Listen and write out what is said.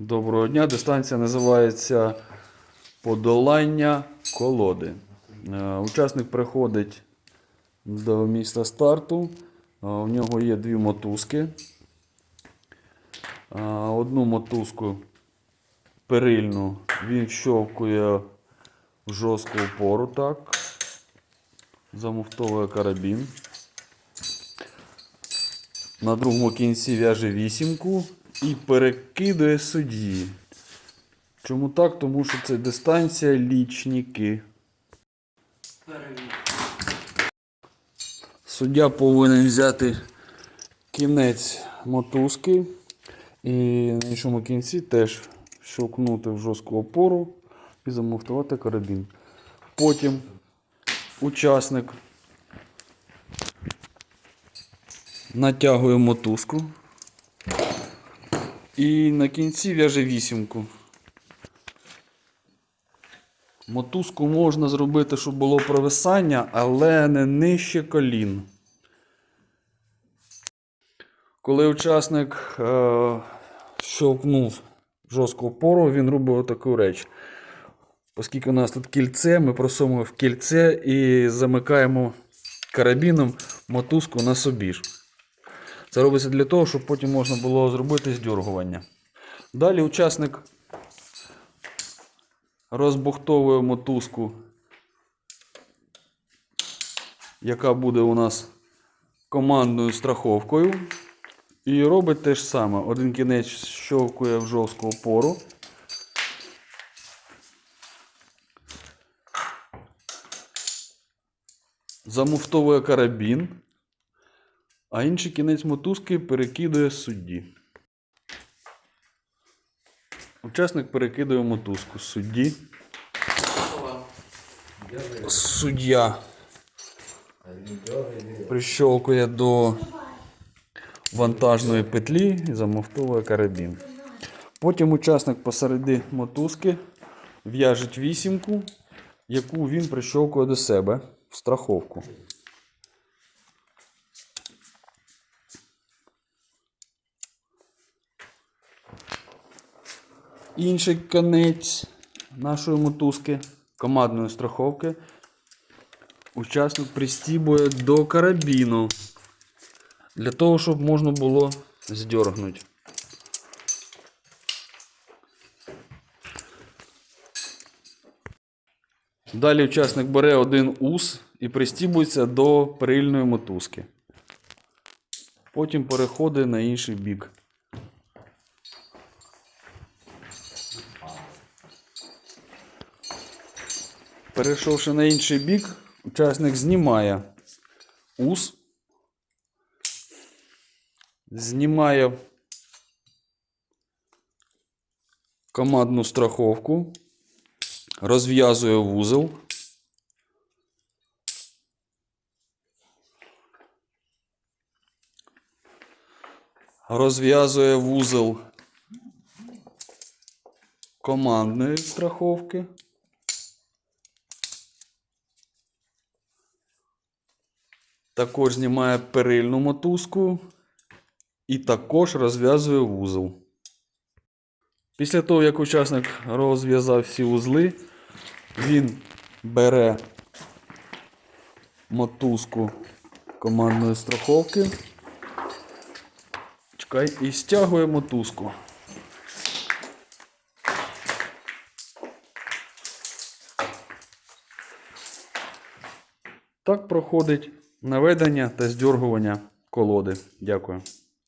Доброго дня. Дистанція називається подолання колоди. Е, Учасник приходить до міста старту. Е, У нього є дві мотузки. Е, Одну мотузку перильну він вщовкує в жорстку опору, так. Замуфтовує карабін. На другому кінці в'яже вісімку і перекидує судді. Чому так? Тому що це дистанція лічники. Суддя повинен взяти кінець мотузки і на іншому кінці теж щовкнути в жорстку опору і замуфтувати карабін. Потім учасник натягує мотузку і на кінці в'яже вісімку. Мотузку можна зробити, щоб було провисання, але не нижче колін. Коли учасник е, щовкнув жорстку опору, він робив таку реч. Оскільки у нас тут кільце, ми просовуємо в кільце і замикаємо карабіном мотузку на собі ж. Це робиться для того, щоб потім можна було зробити здьоргування. Далі учасник розбухтовує мотузку, яка буде у нас командною страховкою. І робить те ж саме. Один кінець щовкує в жорстку опору. Замуфтовує карабін, а інший кінець мотузки перекидує судді. Учасник перекидує мотузку судді. Суддя прищовкує до вантажної петлі і замуфтовує карабін. Потім учасник посереди мотузки в'яжить вісімку, яку він прищовкує до себе в страховку. Інший конець нашої мотузки командної страховки учасник пристібує до карабіну для того, щоб можна було здергнути. Далі учасник бере один ус і пристібується до перильної мотузки. Потім переходить на інший бік. Перейшовши на інший бік, учасник знімає ус, знімає командну страховку, розв'язує вузол. Розв'язує вузол командної страховки. Також знімає перильну мотузку і також розв'язує вузол. Після того, як учасник розв'язав всі вузли, він бере мотузку командної страховки. Чекай, і стягує мотузку. Так проходить наведення та здюргування колоди. Дякую.